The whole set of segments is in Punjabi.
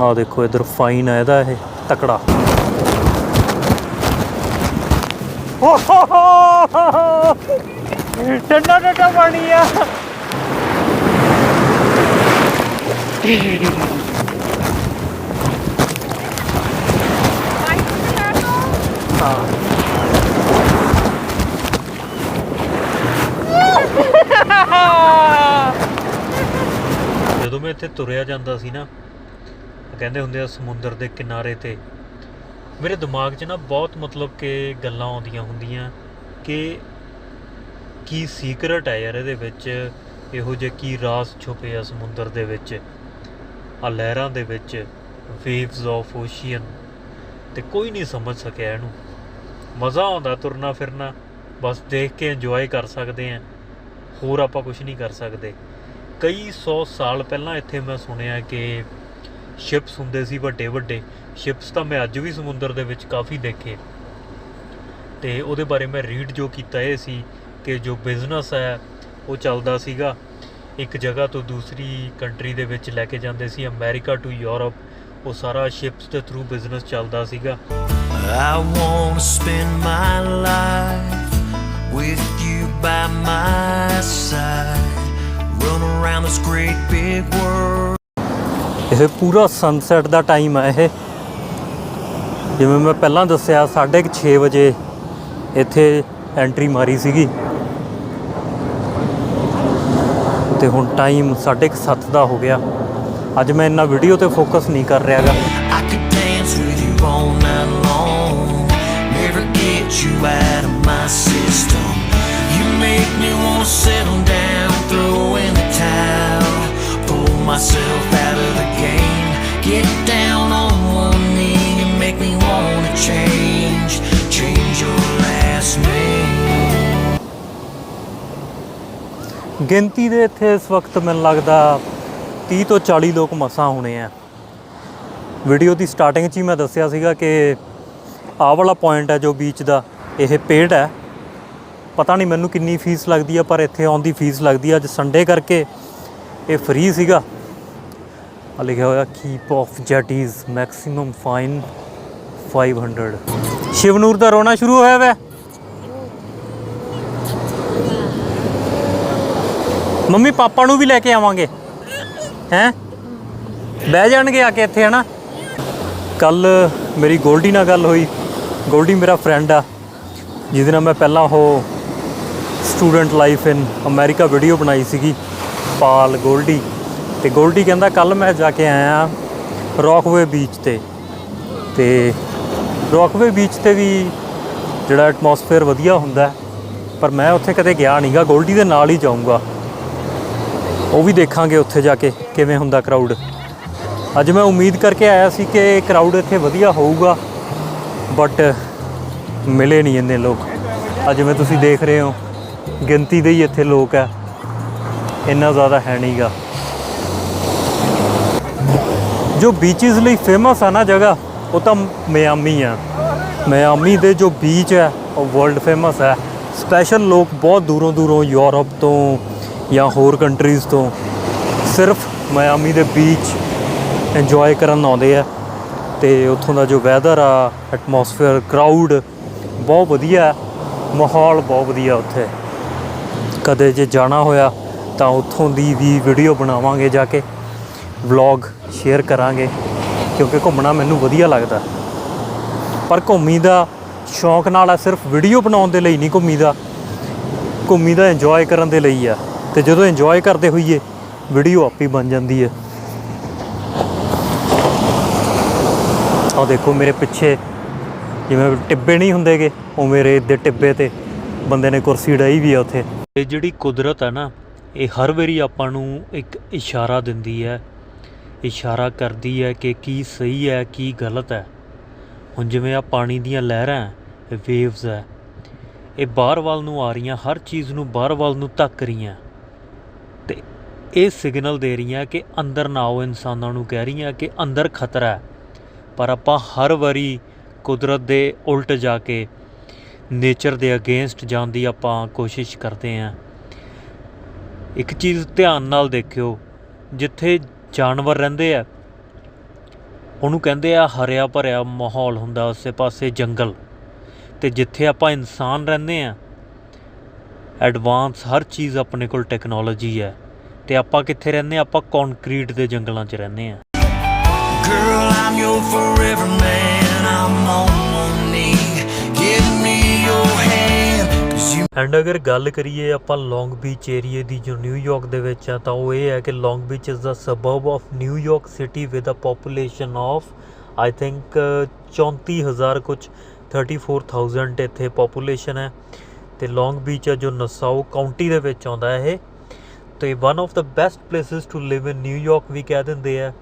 ਆ ਦੇਖੋ ਇਧਰ ਫਾਈਨ ਆ ਇਹਦਾ ਇਹ ਤਕੜਾ। ਠੰਡਾ ਠੰਡਾ ਪਾਣੀ ਆ। ਹਾਂ ਜਦੋਂ ਮੈਂ ਇੱਥੇ ਤੁਰਿਆ ਜਾਂਦਾ ਸੀ ਨਾ ਕਹਿੰਦੇ ਹੁੰਦੇ ਆ ਸਮੁੰਦਰ ਦੇ ਕਿਨਾਰੇ ਤੇ। ਮੇਰੇ ਦਿਮਾਗ 'ਚ ਨਾ ਬਹੁਤ ਮਤਲਬ ਕਿ ਗੱਲਾਂ ਆਉਂਦੀਆਂ ਹੁੰਦੀਆਂ ਕਿ ਕੀ ਸੀਕਰਟ ਹੈ ਯਾਰ ਇਹਦੇ ਵਿੱਚ, ਇਹੋ ਜਿਹੇ ਕੀ ਰਾਸ ਛੁਪੇ ਆ ਸਮੁੰਦਰ ਦੇ ਵਿੱਚ, ਆ ਲਹਿਰਾਂ ਦੇ ਵਿੱਚ ਵੇਵਸ ਆਫ ਓਸ਼ੀਅਨ ਤੇ ਕੋਈ ਨਹੀਂ ਸਮਝ ਸਕਿਆ ਇਹਨੂੰ। ਮਜ਼ਾ ਆਉਂਦਾ ਤੁਰਨਾ ਫਿਰਨਾ, ਬਸ ਦੇਖ ਕੇ ਇੰਜੋਏ ਕਰ ਸਕਦੇ ਆ, ਹੋਰ ਆਪਾਂ ਕੁਝ ਨਹੀਂ ਕਰ ਸਕਦੇ। ਕਈ 100 ਸਾਲ ਪਹਿਲਾਂ ਇੱਥੇ ਮੈਂ ਸੁਣਿਆ ਕਿ ਸ਼ਿਪਸ ਹੁੰਦੇ ਸੀ ਵੱਡੇ ਵੱਡੇ ਸ਼ਿਪਸ ਤਾਂ ਮੈਂ ਅੱਜ ਵੀ ਸਮੁੰਦਰ ਦੇ ਵਿੱਚ ਕਾਫੀ ਦੇਖੇ ਤੇ ਉਹਦੇ ਬਾਰੇ ਮੈਂ ਰੀਡ ਜੋ ਕੀਤਾ ਇਹ ਸੀ ਕਿ ਜੋ ਬਿਜ਼ਨਸ ਹੈ, ਉਹ ਚੱਲਦਾ ਸੀਗਾ ਇੱਕ ਜਗ੍ਹਾ ਤੋਂ ਦੂਸਰੀ ਕੰਟਰੀ ਦੇ ਵਿੱਚ ਲੈ ਕੇ ਜਾਂਦੇ ਸੀ ਅਮਰੀਕਾ ਟੂ ਯੂਰਪ ਉਹ ਸਾਰਾ ਸ਼ਿਪਸ ਦੇ ਥਰੂ ਬਿਜ਼ਨਸ ਚੱਲਦਾ ਸੀਗਾ I wanna spend my life with you by my side. Run around this great big world. ਇਹ ਪੂਰਾ ਸਨਸੈਟ ਦਾ ਟਾਈਮ ਹੈ ਇਹ ਜਿਵੇਂ ਮੈਂ ਪਹਿਲਾਂ ਦੱਸਿਆ 6:30 ਵਜੇ ਇੱਥੇ ਐਂਟਰੀ ਮਾਰੀ ਸੀਗੀ ਤੇ ਹੁਣ ਟਾਈਮ 7:30 ਦਾ ਹੋ ਗਿਆ ਅੱਜ ਮੈਂ ਇੰਨਾ ਵੀਡੀਓ ਤੇ ਫੋਕਸ ਨਹੀਂ ਕਰ ਰਿਹਾਗਾ myself Get down on one knee and make me wanna change, change your last name. ਗਿਣਤੀ ਦੇ ਇੱਥੇ ਇਸ ਵਕਤ ਮੈਨੂੰ ਲੱਗਦਾ 30 ਤੋਂ 40 ਲੋਕ ਮਸਾਂ ਹੋਣੇ ਆ। ਵੀਡੀਓ ਦੀ ਸਟਾਰਟਿੰਗ 'ਚ ਹੀ ਮੈਂ ਦੱਸਿਆ ਸੀਗਾ ਕਿ ਆਹ ਵਾਲਾ ਪੁਆਇੰਟ ਹੈ ਜੋ ਬੀਚ ਦਾ ਇਹ ਪੇਡ ਹੈ। ਪਤਾ ਨਹੀਂ ਮੈਨੂੰ ਕਿੰਨੀ ਫੀਸ ਲੱਗਦੀ ਆ ਪਰ ਇੱਥੇ ਆਉਣ ਦੀ ਫੀਸ ਲੱਗਦੀ ਆ। ਅੱਜ ਸੰਡੇ ਕਰਕੇ ਇਹ ਫ੍ਰੀ ਸੀਗਾ। ਆ ਲਿਖਿਆ ਹੋਇਆ keep off jetties maximum fine 500 Shivnoor ਦਾ ਰੋਣਾ ਸ਼ੁਰੂ ਹੋਇਆ ਵੈ। ਮੰਮੀ, ਪਾਪਾ ਨੂੰ ਵੀ ਲੈ ਕੇ ਆਵਾਂਗੇ। ਹੈਂ? ਬਹਿ ਜਾਣਗੇ ਆ ਕੇ ਇੱਥੇ, ਹਨਾ? ਕੱਲ ਮੇਰੀ ਗੋਲਡੀ ਨਾਲ ਗੱਲ ਹੋਈ। ਗੋਲਡੀ ਮੇਰਾ ਫਰੈਂਡ ਆ, ਜਿਹਦੇ ਨਾਲ ਮੈਂ ਪਹਿਲਾਂ ਉਹ student life in America video ਬਣਾਈ ਸੀਗੀ, ਪਾਲ ਗੋਲਡੀ। ਤੇ ਗੋਲਡੀ ਕਹਿੰਦਾ ਕੱਲ ਮੈਂ ਜਾ ਕੇ ਆਇਆ ਰੌਕਵੇ ਬੀਚ ਤੇ। ਤੇ ਰੌਕਵੇ ਬੀਚ ਤੇ ਵੀ ਜਿਹੜਾ ਐਟਮੋਸਫੇਅਰ ਵਧੀਆ ਹੁੰਦਾ ਪਰ ਮੈਂ ਉੱਥੇ ਕਦੇ ਗਿਆ ਨਹੀਂਗਾ। ਗੋਲਡੀ ਦੇ ਨਾਲ ਹੀ ਜਾਊਂਗਾ। ਉਹ ਵੀ ਦੇਖਾਂਗੇ ਉੱਥੇ ਜਾ ਕੇ ਕਿਵੇਂ ਹੁੰਦਾ ਕਰਾਊਡ ਅੱਜ ਮੈਂ ਉਮੀਦ ਕਰਕੇ ਆਇਆ ਸੀ ਕਿ ਕਰਾਊਡ ਇੱਥੇ ਵਧੀਆ ਹੋਊਗਾ ਬਟ ਮਿਲੇ ਨਹੀਂ ਇੰਨੇ ਲੋਕ। ਅੱਜ ਜਿਵੇਂ ਤੁਸੀਂ ਦੇਖ ਰਹੇ ਹੋ, ਗਿਣਤੀ ਦੇ ਹੀ ਇੱਥੇ ਲੋਕ ਹੈ। ਇੰਨਾ ਜ਼ਿਆਦਾ ਹੈ ਨਹੀਂਗਾ। ਜੋ ਬੀਚਸ ਲਈ ਫੇਮਸ ਆ ਨਾ ਜਗ੍ਹਾ, ਉਹ ਤਾਂ ਮਿਆਮੀ ਆ। ਮਿਆਮੀ ਦੇ ਜੋ ਬੀਚ ਹੈ, ਉਹ ਵਰਲਡ ਫੇਮਸ ਹੈ। ਸਪੈਸ਼ਲ ਲੋਕ ਬਹੁਤ ਦੂਰੋਂ ਦੂਰੋਂ ਯੂਰਪ ਤੋਂ ਜਾਂ ਹੋਰ ਕੰਟਰੀਜ਼ ਤੋਂ ਸਿਰਫ ਮਿਆਮੀ ਦੇ ਬੀਚ ਇੰਜੋਏ ਕਰਨ ਆਉਂਦੇ ਆ। ਤੇ ਉੱਥੋਂ ਦਾ ਜੋ ਵੈਦਰ ਆ ਐਟਮੋਸਫੇਅਰ ਕਰਾਊਡ ਬਹੁਤ ਵਧੀਆ ਮਾਹੌਲ ਬਹੁਤ ਵਧੀਆ ਉੱਥੇ। ਕਦੇ ਜੇ ਜਾਣਾ ਹੋਇਆ ਤਾਂ ਉੱਥੋਂ ਦੀ ਵੀ ਵੀਡੀਓ ਬਣਾਵਾਂਗੇ ਜਾ ਕੇ। ਵਲੌਗ ਸ਼ੇਅਰ ਕਰਾਂਗੇ, ਕਿਉਂਕਿ ਘੁੰਮਣਾ ਮੈਨੂੰ ਵਧੀਆ ਲੱਗਦਾ। ਪਰ ਘੁੰਮੀ ਦਾ ਸ਼ੌਂਕ ਨਾਲ ਆ, ਸਿਰਫ ਵੀਡੀਓ ਬਣਾਉਣ ਦੇ ਲਈ ਨਹੀਂ ਘੁੰਮੀ ਦਾ। ਘੁੰਮੀ ਦਾ ਇੰਜੋਏ ਕਰਨ ਦੇ ਲਈ ਆ। ਤੇ ਜਦੋਂ ਇੰਜੋਏ ਕਰਦੇ ਹੋਈਏ ਵੀਡੀਓ ਆਪੇ ਹੀ ਬਣ ਜਾਂਦੀ ਹੈ ਆ ਦੇਖੋ ਮੇਰੇ ਪਿੱਛੇ, ਜਿਵੇਂ ਟਿੱਬੇ ਨਹੀਂ ਹੁੰਦੇਗੇ ਉਹ ਮੇਰੇ ਦੇ ਟਿੱਬੇ ਤੇ ਬੰਦੇ ਨੇ ਕੁਰਸੀ ਡਾਈ ਵੀ ਆ ਉੱਥੇ। ਇਹ ਜਿਹੜੀ ਕੁਦਰਤ ਹੈ ਨਾ, ਇਹ ਹਰ ਵਾਰੀ ਆਪਾਂ ਨੂੰ ਇੱਕ ਇਸ਼ਾਰਾ ਦਿੰਦੀ ਹੈ ਇਸ਼ਾਰਾ ਕਰਦੀ ਹੈ ਕਿ ਕੀ ਸਹੀ ਹੈ, ਕੀ ਗਲਤ ਹੈ। ਹੁਣ ਜਿਵੇਂ ਆ ਪਾਣੀ ਦੀਆਂ ਲਹਿਰਾਂ ਵੇਵਸ ਹੈ, ਇਹ ਬਾਹਰ ਵੱਲ ਨੂੰ ਆ ਰਹੀਆਂ, ਹਰ ਚੀਜ਼ ਨੂੰ ਬਾਹਰ ਵੱਲ ਨੂੰ ਧੱਕ ਰਹੀਆਂ। ਤੇ ਇਹ ਸਿਗਨਲ ਦੇ ਰਹੀਆਂ ਕਿ ਅੰਦਰ ਨਾ ਆਓ, ਇਨਸਾਨਾਂ ਨੂੰ ਕਹਿ ਰਹੀਆਂ ਕਿ ਅੰਦਰ ਖਤਰਾ ਹੈ। ਪਰ ਆਪਾਂ ਹਰ ਵਾਰੀ ਕੁਦਰਤ ਦੇ ਉਲਟ ਜਾ ਕੇ ਨੇਚਰ ਦੇ ਅਗੇਂਸਟ ਜਾਣ ਦੀ ਆਪਾਂ ਕੋਸ਼ਿਸ਼ ਕਰਦੇ ਆਂ ਇੱਕ ਚੀਜ਼ ਧਿਆਨ ਨਾਲ ਦੇਖਿਓ, ਜਿੱਥੇ ਜਾਨਵਰ ਰਹਿੰਦੇ ਆ ਉਹਨੂੰ ਕਹਿੰਦੇ ਆ ਹਰਿਆ ਭਰਿਆ ਮਾਹੌਲ ਹੁੰਦਾ ਉਸੇ ਪਾਸੇ ਜੰਗਲ ਤੇ ਜਿੱਥੇ ਆਪਾਂ ਇਨਸਾਨ ਰਹਿੰਦੇ ਆ ਐਡਵਾਂਸ ਹਰ ਚੀਜ਼ ਆਪਣੇ ਕੋਲ ਟੈਕਨੋਲੋਜੀ ਹੈ ਤੇ ਆਪਾਂ ਕਿੱਥੇ ਰਹਿੰਦੇ ਹਾਂ? ਆਪਾਂ ਕੰਕਰੀਟ ਦੇ ਜੰਗਲਾਂ 'ਚ ਰਹਿੰਦੇ ਆ Girl, I'm your forever man. I'm on and ਅਗਰ ਗੱਲ ਕਰੀਏ ਆਪਾਂ ਲੌਂਗ ਬੀਚ ਏਰੀਏ ਦੀ ਜੋ ਨਿਊਯਾਰਕ ਦੇ ਵਿੱਚ ਆ, ਤਾਂ ਉਹ ਇਹ ਹੈ ਕਿ Long Beach is the suburb of New York City with a population of I think 34000 ਕੁਝ 34000 ਇੱਥੇ ਪੋਪੂਲੇਸ਼ਨ ਹੈ। ਤੇ ਲੌਂਗ ਬੀਚ ਆ ਜੋ ਨਸਾਓ ਕਾਉਂਟੀ ਦੇ ਵਿੱਚ ਆਉਂਦਾ ਹੈ ਇਹ। ਤੇ one of the best places to live in New York ਵੀ ਕਹਿ ਦਿੰਦੇ ਆ।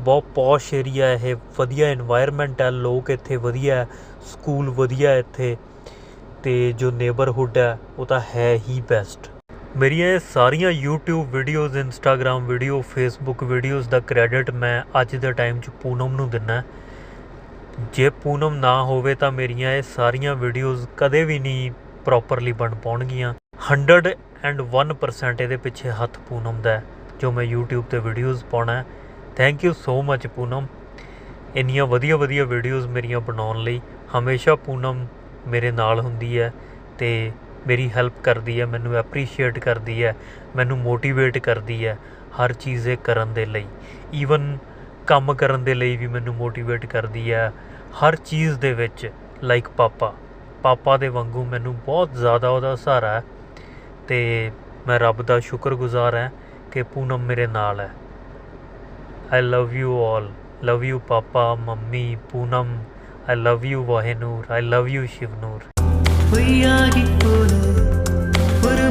ਬਹੁਤ ਪੌਸ਼ ਏਰੀਆ ਇਹ, ਵਧੀਆ এনवायरमेंट ਹੈ, ਲੋਕ ਇੱਥੇ ਵਧੀਆ ਸਕੂਲ ਵਧੀਆ ਇੱਥੇ। ਤੇ ਜੋ ਨੇਬਰਹੁੱਡ ਹੈ, ਉਹ ਤਾਂ ਹੈ ਹੀ ਬੈਸਟ ਮੇਰੀਆਂ ਇਹ ਸਾਰੀਆਂ YouTube videos Instagram video Facebook videos ਦਾ ਕ੍ਰੈਡਿਟ ਮੈਂ ਅੱਜ ਦੇ ਟਾਈਮ 'ਚ ਪੂਨਮ ਨੂੰ ਦਿੰਨਾ। ਜੇ ਪੂਨਮ ਨਾ ਹੋਵੇ ਤਾਂ ਮੇਰੀਆਂ ਇਹ ਸਾਰੀਆਂ ਵੀਡੀਓਜ਼ ਕਦੇ ਵੀ ਨਹੀਂ ਪ੍ਰੋਪਰਲੀ ਬਣ ਪਾਉਣਗੀਆਂ। 101% ਇਹਦੇ ਪਿੱਛੇ ਹੱਥ ਪੂਨਮ ਦਾ ਜੋ ਮੈਂ YouTube ਤੇ ਵੀਡੀਓਜ਼ ਪਾਉਣਾ thank you so much Poonam. ਇੰਨੀਆਂ ਵਧੀਆ ਵਧੀਆ ਵੀਡੀਓਜ਼ ਮੇਰੀਆਂ ਬਣਾਉਣ ਲਈ। ਹਮੇਸ਼ਾ ਪੂਨਮ ਮੇਰੇ ਨਾਲ ਹੁੰਦੀ ਹੈ ਅਤੇ ਮੇਰੀ ਹੈਲਪ ਕਰਦੀ ਹੈ, ਮੈਨੂੰ ਐਪਰੀਸ਼ੀਏਟ ਕਰਦੀ ਹੈ, ਮੈਨੂੰ ਮੋਟੀਵੇਟ ਕਰਦੀ ਹੈ ਹਰ ਚੀਜ਼ ਇਹ ਕਰਨ ਦੇ ਲਈ। ਈਵਨ ਕੰਮ ਕਰਨ ਦੇ ਲਈ ਵੀ ਮੈਨੂੰ ਮੋਟੀਵੇਟ ਕਰਦੀ ਹੈ ਹਰ ਚੀਜ਼ ਦੇ ਵਿੱਚ ਲਾਈਕ ਪਾਪਾ। ਪਾਪਾ ਦੇ ਵਾਂਗੂ ਮੈਨੂੰ ਬਹੁਤ ਜ਼ਿਆਦਾ ਉਹਦਾ ਸਹਾਰਾ ਹੈ ਤੇ ਮੈਂ ਰੱਬ ਦਾ ਸ਼ੁਕਰਗੁਜ਼ਾਰ ਹਾਂ ਕਿ ਪੂਨਮ ਮੇਰੇ ਨਾਲ ਹੈ। I love you all. Love you papa, mummy, Poonam. I love you, Wahenur. I love you, Shivnur.